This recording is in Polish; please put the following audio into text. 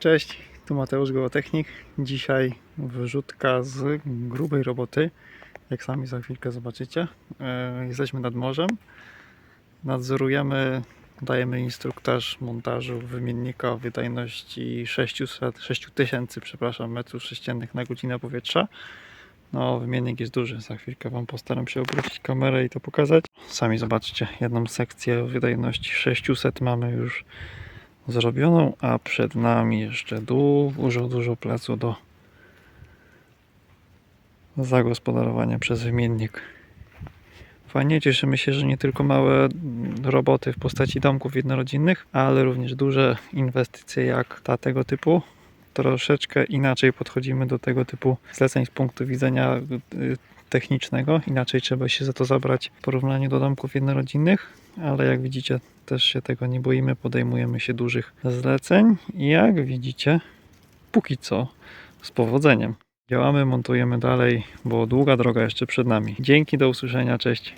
Cześć, tu Mateusz Geotechnik. Dzisiaj wyrzutka z grubej roboty. Jak sami za chwilkę zobaczycie. E, Jesteśmy nad morzem. Nadzorujemy, dajemy instruktaż montażu wymiennika wydajności 600, 6000 przepraszam, metrów sześciennych na godzinę powietrza. No, wymiennik jest duży. Za chwilkę Wam postaram się obrócić kamerę i to pokazać. Sami zobaczcie, jedną sekcję wydajności 600 mamy już zrobioną, a przed nami jeszcze dużo, dużo placu do zagospodarowania przez wymiennik. Fajnie, cieszymy się, że nie tylko małe roboty w postaci domków jednorodzinnych, ale również duże inwestycje jak ta tego typu. Troszeczkę inaczej podchodzimy do tego typu zleceń z punktu widzenia y, technicznego. Inaczej trzeba się za to zabrać w porównaniu do domków jednorodzinnych, ale jak widzicie, też się tego nie boimy, podejmujemy się dużych zleceń i jak widzicie, póki co z powodzeniem. Działamy, montujemy dalej, bo długa droga jeszcze przed nami. Dzięki, do usłyszenia, cześć.